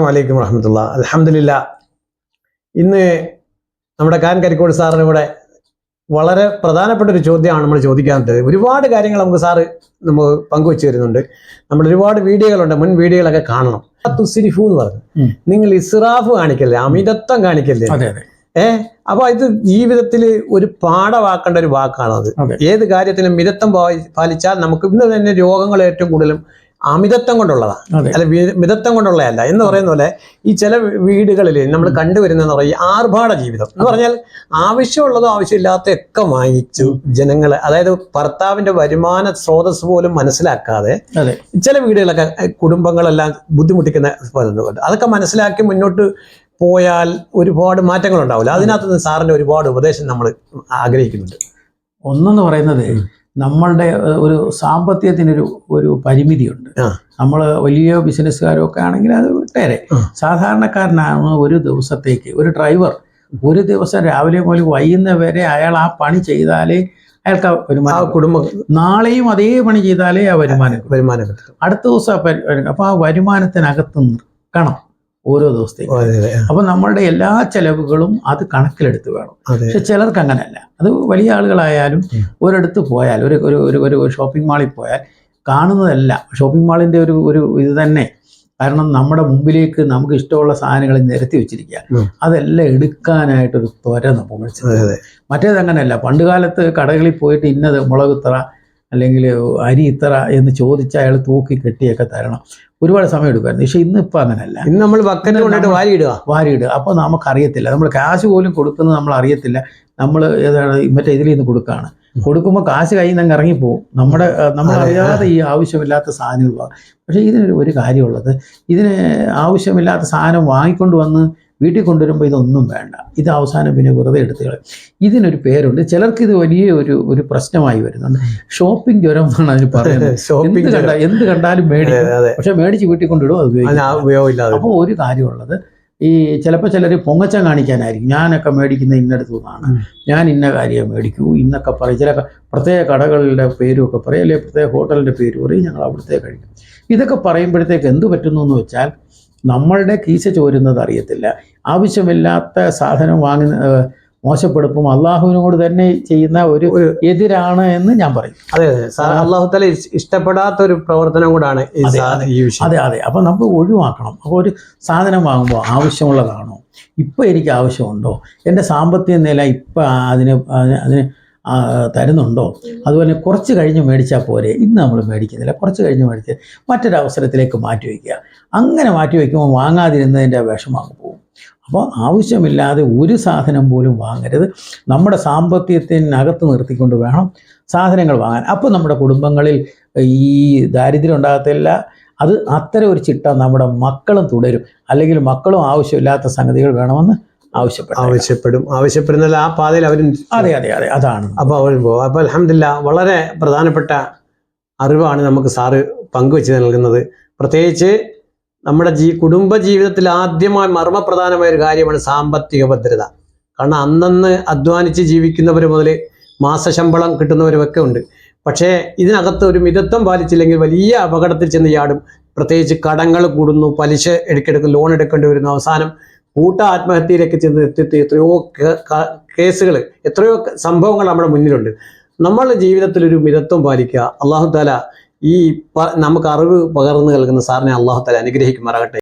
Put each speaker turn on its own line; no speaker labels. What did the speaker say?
വലൈക്കും വറഹമത്തുള്ള. അലഹമില്ല ഇന്ന് നമ്മുടെ കാൻ കരിക്കോട് സാറിന് കൂടെ വളരെ പ്രധാനപ്പെട്ട ഒരു ചോദ്യമാണ് നമ്മൾ ചോദിക്കാത്തത് ഒരുപാട് കാര്യങ്ങൾ നമുക്ക് സാറ് നമ്മൾ പങ്കുവെച്ചു തരുന്നുണ്ട്. നമ്മൾ ഒരുപാട് വീഡിയോകളുണ്ട്. മുൻ വീഡിയോകളൊക്കെ കാണണം. തുസിരിഫു എന്ന് പറഞ്ഞു. നിങ്ങൾ ഇസ്രാഫ് കാണിക്കല്ലേ? അമിതത്വം കാണിക്കല്ലേ? ഏ? അപ്പൊ ഇത് ജീവിതത്തിൽ ഒരു പാഠമാക്കേണ്ട ഒരു
വാക്കാണത്.
ഏത് കാര്യത്തിലും മിതത്വം പാലിച്ചാൽ നമുക്ക് ഇന്ന് തന്നെ രോഗങ്ങൾ ഏറ്റവും കൂടുതലും അമിതത്വം കൊണ്ടുള്ളതാണ് അല്ലെ മിതത്വം കൊണ്ടുള്ളതല്ല. എന്ന് പറയുന്ന പോലെ ഈ ചില വീടുകളിൽ നമ്മൾ കണ്ടുവരുന്നതെന്ന് പറയും ആർഭാട ജീവിതം. എന്ന് പറഞ്ഞാൽ ആവശ്യമുള്ളതോ ആവശ്യമില്ലാത്ത ഒക്കെ വാങ്ങിച്ചു ജനങ്ങൾ അതായത് ഭർത്താവിന്റെ വരുമാന സ്രോതസ് പോലും മനസ്സിലാക്കാതെ ചില വീടുകളൊക്കെ കുടുംബങ്ങളെല്ലാം ബുദ്ധിമുട്ടിക്കുന്ന അതൊക്കെ മനസ്സിലാക്കി മുന്നോട്ട് പോയാൽ ഒരുപാട് മാറ്റങ്ങൾ ഉണ്ടാവില്ല അതിനകത്ത് നിന്ന് സാറിന്റെ ഒരുപാട് ഉപദേശം നമ്മൾ ആഗ്രഹിക്കുന്നുണ്ട്.
ഒന്നെന്ന് പറയുന്നത് നമ്മളുടെ ഒരു സാമ്പത്തികത്തിനൊരു ഒരു പരിമിതിയുണ്ട്. നമ്മൾ വലിയ ബിസിനസ്സുകാരൊക്കെ ആണെങ്കിൽ അത് വിട്ടേരെ സാധാരണക്കാരനാണ് ഒരു ദിവസത്തേക്ക് ഒരു ഡ്രൈവർ. ഒരു ദിവസം രാവിലെ മുതൽ വൈകുന്നേരം വരെ അയാൾ ആ പണി ചെയ്താലേ അയാൾക്ക് വരുമാനം
കുടുംബ
നാളെയും അതേ പണി ചെയ്താലേ ആ വരുമാനം.
വരുമാനം
അടുത്ത ദിവസം അപ്പോൾ ആ വരുമാനത്തിനകത്ത് നിൽക്കണം ഓരോ ദിവസത്തേക്ക്. അപ്പൊ നമ്മളുടെ എല്ലാ ചെലവുകളും അത് കണക്കിലെടുത്ത് വേണം. പക്ഷെ ചിലർക്ക് അങ്ങനെയല്ല. അത് വലിയ ആളുകളായാലും. ഒരിടത്ത് പോയാൽ ഒരു ഒരു ഒരു ഷോപ്പിംഗ് മാളിൽ പോയാൽ കാണുന്നതല്ല. ഷോപ്പിംഗ് മാളിന്റെ ഒരു ഒരു ഇത് തന്നെ. കാരണം നമ്മുടെ മുമ്പിലേക്ക് നമുക്ക് ഇഷ്ടമുള്ള സാധനങ്ങൾ നിരത്തി വെച്ചിരിക്കുക. അതെല്ലാം എടുക്കാനായിട്ടൊരു ത്വര
നമ്മൾ
മറ്റേത് അങ്ങനെയല്ല പണ്ട് കാലത്ത് കടകളിൽ പോയിട്ട് ഇന്നത് മുളക് ഇത്ര അല്ലെങ്കിൽ അരി ഇത്ര എന്ന് ചോദിച്ചാൽ അയാൾ തൂക്കി കെട്ടിയൊക്കെ തരണം. ഒരുപാട് സമയം എടുക്കുമായിരുന്നു. പക്ഷെ ഇന്നിപ്പോൾ അങ്ങനെയല്ല
ഇന്ന് നമ്മൾ ബക്കറ്റ് കൊണ്ടിട്ട് വാരി ഇടുക
വാരിയിടുക. അപ്പോൾ നമുക്കറിയത്തില്ല. നമ്മൾ ക്യാഷ് പോലും കൊടുക്കുന്നത് നമ്മൾ അറിയത്തില്ല. നമ്മൾ ഏതാണ് മറ്റേ ഇതിൽ നിന്ന് കൊടുക്കുകയാണ്. കൊടുക്കുമ്പോൾ കാശ് കയ്യിൽ നിന്ന് ഇറങ്ങിപ്പോവും. നമ്മുടെ നമ്മൾ അറിയാതെ ഈ ആവശ്യമില്ലാത്ത സാധനങ്ങൾ വാങ്ങും പക്ഷേ ഇതിനൊരു ഒരു കാര്യമുള്ളത്. ഇതിന് ആവശ്യമില്ലാത്ത സാധനം വാങ്ങിക്കൊണ്ട് വന്ന് വീട്ടിൽ കൊണ്ടുവരുമ്പോൾ ഇതൊന്നും വേണ്ട. ഇത് അവസാനം പിന്നെ വെറുതെ എടുത്ത് കളയും. ഇതിനൊരു പേരുണ്ട്. ചിലർക്ക് ഇത് വലിയ ഒരു ഒരു പ്രശ്നമായി വരുന്നുണ്ട്. ഷോപ്പിംഗ് ജ്വരം എന്നാണ് അതിന് പറയുന്നത്. എന്ത് കണ്ട എന്ത് കണ്ടാലും മേടിക്കും. പക്ഷെ മേടിച്ച് വീട്ടിൽ കൊണ്ടിടും അത് ഉപയോഗിക്കും. അപ്പോൾ ഒരു കാര്യമുള്ളത് ഈ ചിലപ്പോൾ ചിലർ പൊങ്ങച്ചം കാണിക്കാനായിരിക്കും. ഞാനൊക്കെ മേടിക്കുന്ന ഇന്നടത്തു നിന്നാണ് ഞാൻ ഇന്ന കാര്യം മേടിക്കൂ ഇന്നൊക്കെ പറയും. ചില പ്രത്യേക കടകളുടെ പേരുമൊക്കെ പറയും അല്ലെങ്കിൽ പ്രത്യേക ഹോട്ടലിന്റെ പേര് പറയും ഞങ്ങൾ അവിടുത്തെ കഴിക്കും. ഇതൊക്കെ പറയുമ്പോഴത്തേക്ക് എന്ത് പറ്റുന്നു എന്ന് വെച്ചാൽ നമ്മളുടെ കീശ ചോരുന്നത് അറിയത്തില്ല. ആവശ്യമില്ലാത്ത സാധനം വാങ്ങി ഏഹ്, മോശപ്പെടുത്തും അള്ളാഹുവിനോട് തന്നെ ചെയ്യുന്ന ഒരു എതിരാണ് എന്ന് ഞാൻ പറയും.
അതെ അതെ. അള്ളാഹു തല ഇഷ്ടപ്പെടാത്ത ഒരു പ്രവർത്തനം കൂടാണ്
അതെ, അതെ. അപ്പൊ നമുക്ക് ഒഴിവാക്കണം. അപ്പോൾ ഒരു സാധനം വാങ്ങുമ്പോൾ ആവശ്യമുള്ളതാണോ? ഇപ്പോൾ എനിക്ക് ആവശ്യമുണ്ടോ? എന്റെ സാമ്പത്തിക നില ഇപ്പം അതിന് അതിന് തരുന്നുണ്ടോ? അതുപോലെ കുറച്ച് കഴിഞ്ഞ് മേടിച്ചാൽ പോരെ. ഇന്ന് നമ്മൾ മേടിക്കുന്നില്ല. കുറച്ച് കഴിഞ്ഞ് മേടിച്ച് മറ്റൊരവസരത്തിലേക്ക് മാറ്റി വയ്ക്കുക. അങ്ങനെ മാറ്റി വയ്ക്കുമ്പോൾ വാങ്ങാതിരുന്നതിന്റെ വിഷമം അങ്ങ് പോകും അപ്പോൾ ആവശ്യമില്ലാതെ ഒരു സാധനം പോലും വാങ്ങരുത്. നമ്മുടെ സാമ്പത്തികത്തിനകത്ത് നിർത്തിക്കൊണ്ട് വേണം സാധനങ്ങൾ വാങ്ങാൻ. അപ്പോൾ നമ്മുടെ കുടുംബങ്ങളിൽ ഈ ദാരിദ്ര്യം ഉണ്ടാകത്തില്ല. അത് അത്തരം ഒരു ചിട്ട നമ്മുടെ മക്കളും തുടരും. അല്ലെങ്കിൽ മക്കളും ആവശ്യമില്ലാത്ത സംഗതികൾ വേണമെന്ന് ആവശ്യപ്പെടും
ആവശ്യപ്പെടും. ആവശ്യപ്പെടുന്നാൽ ആ പാതയിൽ അവർ
അതെ അതെ അതെ. അതാണ്.
അപ്പോൾ അവർ പോകും. അപ്പോൾ അലഹമില്ല വളരെ പ്രധാനപ്പെട്ട അറിവാണ് നമുക്ക് സാറ് പങ്കുവെച്ച് നൽകുന്നത്. പ്രത്യേകിച്ച് നമ്മുടെ ജീ കുടുംബ ജീവിതത്തിൽ ആദ്യമായി മർമ്മപ്രധാനമായ ഒരു കാര്യമാണ് സാമ്പത്തിക ഭദ്രത. കാരണം അന്നന്ന് അധ്വാനിച്ച് ജീവിക്കുന്നവർ മുതൽ മാസശമ്പളം കിട്ടുന്നവരുമൊക്കെ ഉണ്ട്. പക്ഷേ ഇതിനകത്ത് ഒരു മിതത്വം പാലിച്ചില്ലെങ്കിൽ വലിയ അപകടത്തിൽ ചെന്ന് ചാടും. പ്രത്യേകിച്ച് കടങ്ങൾ കൂടുന്നു പലിശ എടുക്കെടുക്കും ലോൺ എടുക്കേണ്ടി വരുന്നു. അവസാനം കൂട്ട ആത്മഹത്യയിലേക്ക് ചെന്ന് എത്തി എത്രയോ കേസുകൾ എത്രയോ സംഭവങ്ങൾ നമ്മുടെ മുന്നിലുണ്ട്. നമ്മളുടെ ജീവിതത്തിൽ ഒരു മിതത്വം പാലിക്കുക. അള്ളാഹു താല ഈ നമുക്ക് അറിവ് പകർന്നു നൽകുന്ന സാറിനെ അള്ളാഹു തല അനുഗ്രഹിക്കുമാറാകട്ടെ.